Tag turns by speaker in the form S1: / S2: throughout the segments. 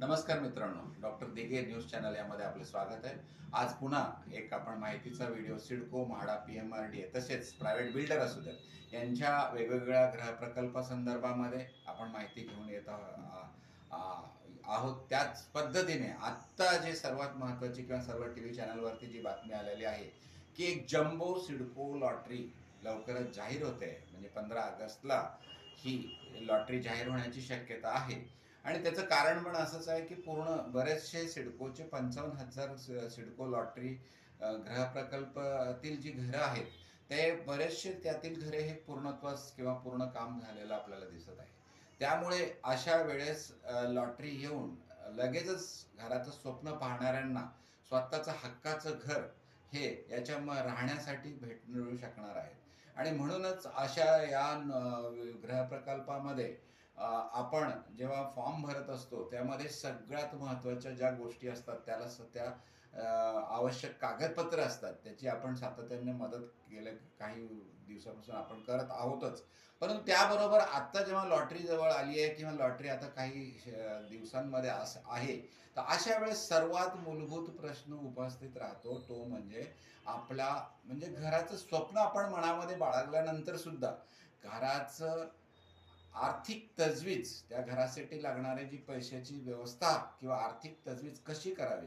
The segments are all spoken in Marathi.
S1: नमस्कार मित्रांनो डॉक्टर दिगे न्यूज चॅनल यामध्ये आपले स्वागत आहे. आज पुन्हा एक आपण माहितीचा video CIDCO MHADA P M R D तसेच प्रायव्हेट बिल्डर असू देत यांच्या वेगवेगळ्या ग्रह प्रकल्पासंदर्भामध्ये आपण माहिती घेऊन येत आहोत. त्याच पद्धतीने आत्ता जे सर्वात महत्त्वाची किंवा सर्व टी व्ही चॅनलवरती जी बातमी आलेली आहे की एक जम्बो सिडको लॉटरी लवकरच जाहीर होते. म्हणजे पंधरा ऑगस्टला ही लॉटरी जाहीर होण्याची शक्यता आहे. आणि त्याचं कारण पण असंच आहे की पूर्ण बरेचसे सिडकोचे पंचावन्न हजार सिडको लॉटरी अ, जी घरं आहेत ते बरेचसे त्यातील घरे हे पूर्णत्वास किंवा पूर्ण काम झालेलं आपल्याला दिसत आहे. त्यामुळे अशा वेळेस लॉटरी येऊन लगेचच घराचं स्वप्न पाहणाऱ्यांना स्वतःचं हक्काचं घर हे याच्या म राहण्यासाठी भेट मिळू शकणार आहे आणि म्हणूनच अशा या न- प्रकल्पामध्ये आपण जेव्हा फॉर्म भरत असतो त्यामध्ये सगळ्यात महत्त्वाच्या ज्या गोष्टी असतात त्याला सध्या त्या आवश्यक कागदपत्र असतात. त्याची आपण सातत्याने मदत गेल्या काही दिवसापासून आपण करत आहोतच. परंतु त्याबरोबर आत्ता जेव्हा लॉटरी जवळ आली आहे किंवा लॉटरी आता काही दिवसांमध्ये अस आहे तर अशा वेळेस सर्वात मूलभूत प्रश्न उपस्थित राहतो तो म्हणजे आपला म्हणजे घराचं स्वप्न आपण मनामध्ये बाळगल्यानंतर सुद्धा घराचं आर्थिक तजवीज त्या घरासाठी लागणारी जी पैशाची व्यवस्था किंवा आर्थिक तजवीज कशी करावी?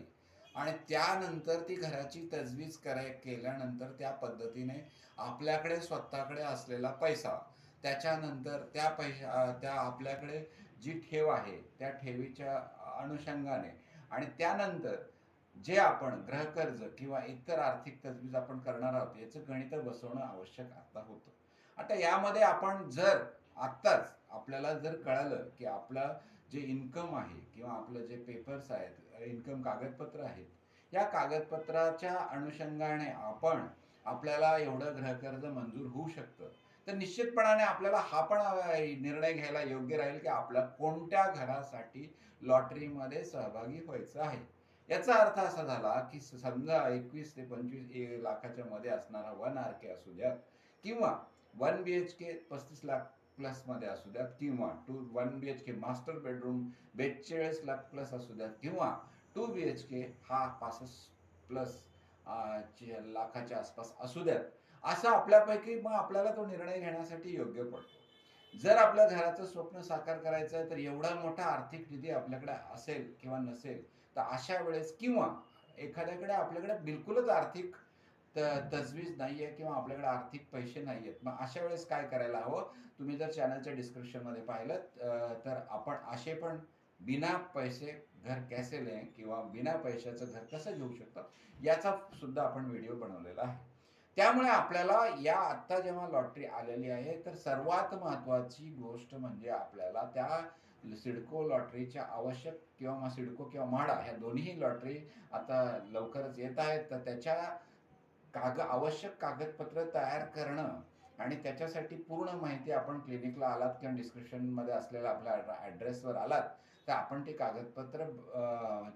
S1: आणि त्यानंतर ती घराची तजवीज कराय केल्यानंतर त्या पद्धतीने आपल्याकडे स्वतःकडे असलेला पैसा त्याच्यानंतर त्या पैशा त्या आपल्याकडे जी ठेव आहे त्या ठेवीच्या अनुषंगाने आणि त्यानंतर जे आपण गृहकर्ज किंवा इतर आर्थिक तजवीज आपण करणार आहोत याचं गणित बसवणं आवश्यक आता होतं. आता यामध्ये आपण जर आत्ताच आपल्याला जर कळालं की आपलं जे इन्कम आहे किंवा आपलं जे पेपर्स आहेत इन्कम कागदपत्र आहेत या कागदपत्राच्या अनुषंगाने आपण आपल्याला एवढं गृहकर्ज मंजूर होऊ शकतं. तर निश्चितपणाने आपल्याला हा पण निर्णय घ्यायला योग्य राहील की आपल्या कोणत्या घरासाठी लॉटरीमध्ये सहभागी व्हायचं आहे. याचा अर्थ असा झाला की समजा एकवीस ते पंचवीस ए- लाखाच्या मध्ये असणारा वन आर के असू द्या किंवा वन बी एच के पस्तीस लाख प्लसमध्ये असू द्यात किंवा two one B H K master bedroom बेचाळीस लाख प्लस असू द्यात किंवा टू बी एच के हा पासष्ट प्लस लाखाच्या आसपास असू द्यात. असं आपल्यापैकी मग आपल्याला तो निर्णय घेण्यासाठी योग्य पडतो. जर आपल्या घराचं स्वप्न साकार करायचं आहे तर एवढा मोठा आर्थिक निधी आपल्याकडे असेल किंवा नसेल तर अशा वेळेस किंवा एखाद्याकडे आपल्याकडे बिलकुलच आर्थिक तजवीज नाही आहे किंवा आपल्याकडे आर्थिक पैसे नाही आहेत मग अशा वेळेस काय करायला हवं? तुम्ही जर चॅनलच्या डिस्क्रिप्शनमध्ये पाहिलं तर आपण असे पण बिना पैसे घर कॅसे ले किंवा बिना पैशाचं घर कसं घेऊ शकतात याचा सुद्धा आपण व्हिडिओ बनवलेला आहे. त्यामुळे आपल्याला या आत्ता जेव्हा लॉटरी आलेली आहे तर सर्वात महत्त्वाची गोष्ट म्हणजे आपल्याला त्या सिडको लॉटरीच्या आवश्यक किंवा मग सिडको किंवा म्हाडा ह्या दोन्ही लॉटरी आता लवकरच येत आहेत. तर त्याच्या काग आवश्यक कागदपत्र तयार करणं आणि त्याच्यासाठी पूर्ण माहिती आपण क्लिनिकला आलात किंवा डिस्क्रिप्शनमध्ये असलेल्या आपल्या ॲड्रेसवर आलात तर आपण ते कागदपत्र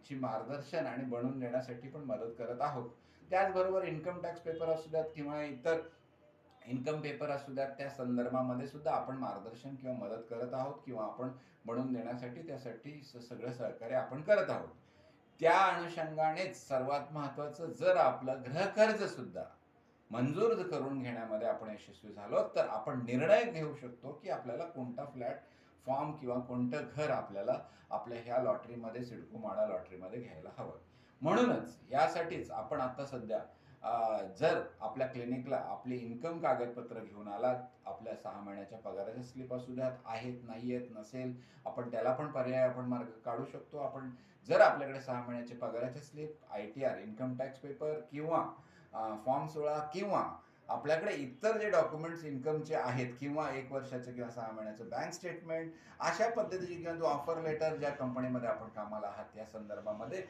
S1: ची मार्गदर्शन आणि बनवून देण्यासाठी पण मदत करत आहोत. त्याचबरोबर इन्कम टॅक्स पेपर असू द्यात किंवा इतर इन्कम पेपर असू द्यात त्या संदर्भामध्ये सुद्धा आपण मार्गदर्शन किंवा मदत करत आहोत किंवा आपण बनवून देण्यासाठी त्यासाठी सगळं सहकार्य आपण करत आहोत. त्या अनुषंगानेच सर्वात महत्त्वाचं जर आपलं गृहकर्ज सुद्धा मंजूर करून घेण्यामध्ये आपण यशस्वी झालो तर आपण निर्णय घेऊ शकतो की आपल्याला कोणता फ्लॅट फॉर्म किंवा कोणतं घर आपल्याला आपल्या ह्या लॉटरीमध्ये सिडको माडा लॉटरीमध्ये घ्यायला हवं. म्हणूनच यासाठीच आपण आता सध्या जर आपल्या क्लिनिकला आपले इन्कम कागदपत्र घेऊन आलात आपल्या सहा महिन्याच्या पगाराच्या स्लिप असू द्यात आहेत नाही आहेत नसेल आपण त्याला पण पर्याय आपण मार्ग काढू शकतो. आपण जर आपल्याकडे सहा महिन्याचे पगाराचे slip I T R income tax paper किंवा फॉर्म सोळा किंवा आपल्याकडे इतर जे डॉक्युमेंट्स इन्कमचे आहेत किंवा एक वर्षाचं किंवा सहा महिन्याचं बँक स्टेटमेंट अशा पद्धतीचे किंवा तो ऑफर लेटर ज्या कंपनीमध्ये आपण कामाला आहात या संदर्भामध्ये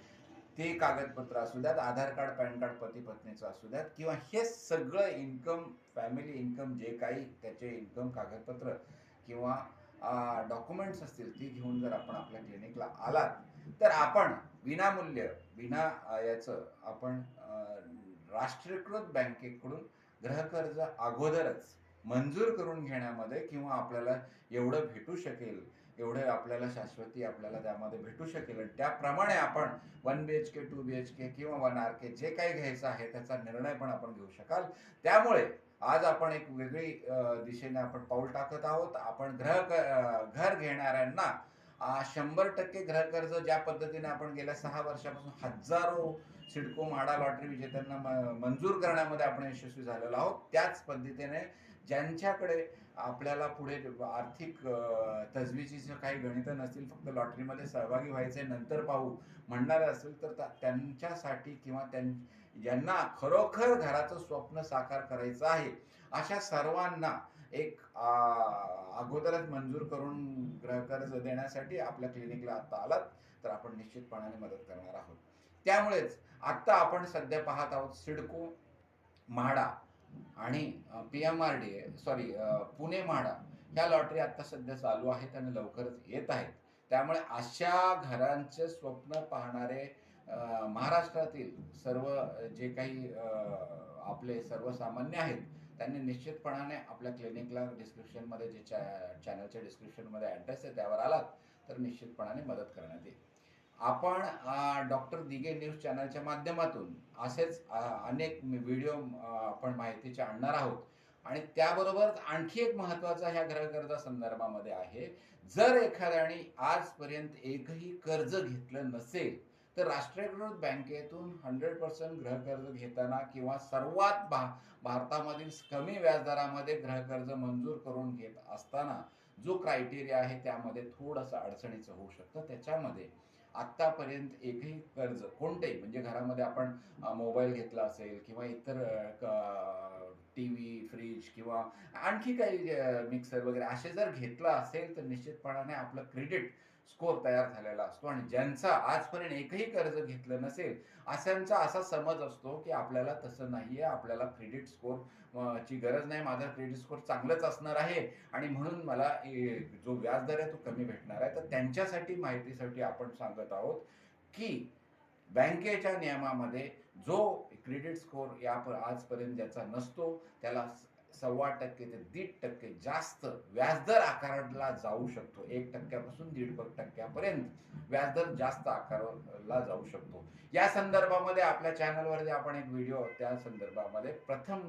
S1: ते कागदपत्र असू द्यात आधार कार्ड पॅन कार्ड पती पत्नीचं असू द्यात किंवा हे सगळं इन्कम फॅमिली इन्कम जे काही त्याचे इन्कम कागदपत्र किंवा डॉक्युमेंट्स असतील ती घेऊन जर आपण आपल्या क्लिनिकला आलात तर आपण विनामूल्य विना याचं आपण राष्ट्रीयकृत बँकेकडून गृहकर्ज अगोदरच मंजूर करून घेण्यामध्ये किंवा आपल्याला एवढं भेटू शकेल एवढं आपल्याला शाश्वती आपल्याला त्यामध्ये भेटू शकेल. आणि त्याप्रमाणे आपण one B H K two B H K किंवा वन आर के जे काही घ्यायचं आहे त्याचा निर्णय पण आपण घेऊ शकाल. त्यामुळे आज आपण एक वेगळी दिशेने आपण पाऊल टाकत आहोत. आपण ग्रह घर घेणाऱ्यांना शंभर टक्के गृहकर्ज ज्या पद्धतीने आपण गेल्या सहा वर्षापासून हजारो सिडको म्हाडा लॉटरी विजेत्यांना म- मंजूर करण्यामध्ये आपण यशस्वी झालेलो आहोत. त्याच पद्धतीने ज्यांच्याकडे आपल्याला पुढे आर्थिक तजवीजी काही गणितं नसतील फक्त लॉटरीमध्ये सहभागी व्हायचे नंतर पाहू म्हणणारे असेल तर त्या- त्यांच्यासाठी किंवा त्यां ज्यांना खरोखर घराचं स्वप्न साकार करायचं आहे अशा सर्वांना एक अगोदरच मंजूर करून गृहकर्ज देण्यासाठी आपल्या क्लिनिकला आता आलात तर आपण निश्चितपणाने मदत करणार आहोत. त्यामुळेच आत्ता आपण सध्या पाहत आहोत सिडको म्हाडा आणि P M R D sorry Pune MHADA ह्या लॉटरी आत्ता सध्या चालू आहेत आणि लवकरच येत आहेत. त्यामुळे अशा घरांचे स्वप्न पाहणारे महाराष्ट्रातील सर्व जे काही आपले सर्वसामान्य आहेत त्यांनी निश्चितपणाने आपल्या क्लिनिकला डिस्क्रिप्शनमध्ये जे चॅ चॅनलच्या डिस्क्रिप्शनमध्ये ॲड्रेस आहे त्यावर आलात तर निश्चितपणाने मदत करण्यात येईल. आपण डॉक्टर दिगे न्यूज चॅनलच्या माध्यमातून असेच अनेक व्हिडिओ आपण माहितीचे आणणार आहोत. आणि त्याबरोबरच आणखी एक महत्त्वाचा ह्या गृहकर्जा संदर्भामध्ये आहे जर एखाद्याने आजपर्यंत एकही कर्ज घेतलं नसेल तर राष्ट्रीयकृत बँकेतून हंड्रेड पर्सेंट गृहकर्ज घेताना किंवा सर्वात भा भारतामधील कमी व्याजदरामध्ये गृहकर्ज मंजूर करून घेत असताना जो क्रायटेरिया आहे त्यामध्ये थोडंसं अडचणीचं होऊ शकतं. त्याच्यामध्ये आत्तापर्यंत एकही कर्ज कोणतेही म्हणजे घरामध्ये आपण मोबाईल घेतला असेल किंवा इतर टी व्ही फ्रीज किंवा आणखी काही मिक्सर वगैरे असे जर घेतला असेल तर निश्चितपणाने आपलं क्रेडिट स्कोर तयार झालेला असतो. आणि ज्यांचा आजपर्यंत एकही कर्ज घेतलं नसेल अशांचा असा समज असतो की आपल्याला तसं नाहीये आपल्याला क्रेडिट स्कोर ची गरज नाही माझा क्रेडिट स्कोर चांगलंच असणार आहे. आणि म्हणून मला जो व्याजदर आहे तो कमी भेटणार आहे. तर त्यांच्यासाठी माहितीसाठी आपण सांगत आहोत की बँकेच्या नियमामध्ये जो क्रेडिट स्कोर या आजपर्यंत ज्याचा नसतो त्याला सव्वा टक्के ते दीड टक्के जास्त व्याजदर आकारला जाऊ शकतो. एक टक्क्यापासून दीड टक्क्यापर्यंत व्याजदर जास्त आकारला जाऊ शकतो. या संदर्भामध्ये आपल्या चॅनलवर आपण एक व्हिडिओ त्या संदर्भामध्ये प्रथम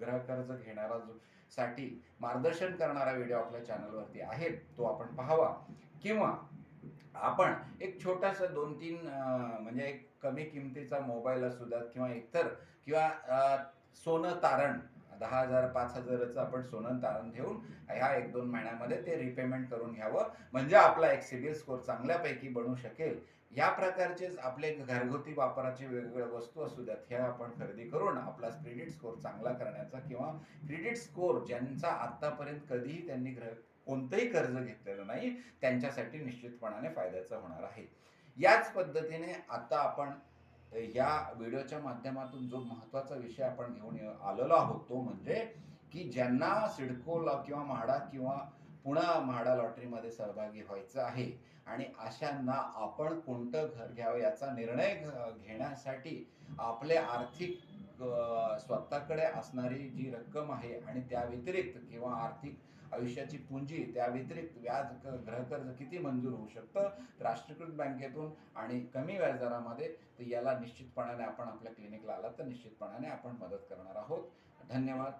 S1: गृहकर्ज घेणारा जो साठी मार्गदर्शन करणारा व्हिडिओ आपल्या चॅनलवरती आहे तो आपण पाहावा. किंवा आपण एक छोटासा दोन तीन म्हणजे एक कमी किमतीचा मोबाईल असू द्यात किंवा इतर किंवा सोनं तारण दहा हजार पाच हजाराचं आपण सोनं तारण घेऊन ह्या एक दोन महिन्यामध्ये ते रिपेमेंट करून घ्यावं. म्हणजे आपला एक सिबिल स्कोर चांगल्यापैकी बनू शकेल. या प्रकारचेच आपले घरगुती वापराचे वेगवेगळ्या वस्तू असू द्यात ह्या आपण खरेदी करून आपला क्रेडिट स्कोर चांगला करण्याचा किंवा क्रेडिट स्कोर ज्यांचा आतापर्यंत कधीही त्यांनी ग्रह कोणतंही कर्ज घेतलेलं नाही त्यांच्यासाठी निश्चितपणाने फायद्याचं होणार आहे. याच पद्धतीने आता आपण या व्हिडिओच्या माध्यमातून जो महत्त्वाचा विषय आपण घेऊन आलेलो आहोत तो म्हणजे की ज्यांना सिडकोला किंवा म्हाडा किंवा पुन्हा म्हाडा लॉटरीमध्ये सहभागी व्हायचं आहे आणि अशांना आपण कोणतं घर घ्यावं याचा निर्णय घ- घेण्यासाठी आपले आर्थिक स्वतःकडे असणारी जी रक्कम आहे आणि त्या व्यतिरिक्त किंवा आर्थिक आयुष्याची पुंजी त्या व्यतिरिक्त व्याज गृहकर्ज किती मंजूर होऊ शकतं? राष्ट्रीयकृत बँकेतून आणि कमी व्याजदरामध्ये तर याला निश्चितपणाने आपण आपल्या क्लिनिकला आला तर निश्चितपणाने आपण मदत करणार आहोत. धन्यवाद.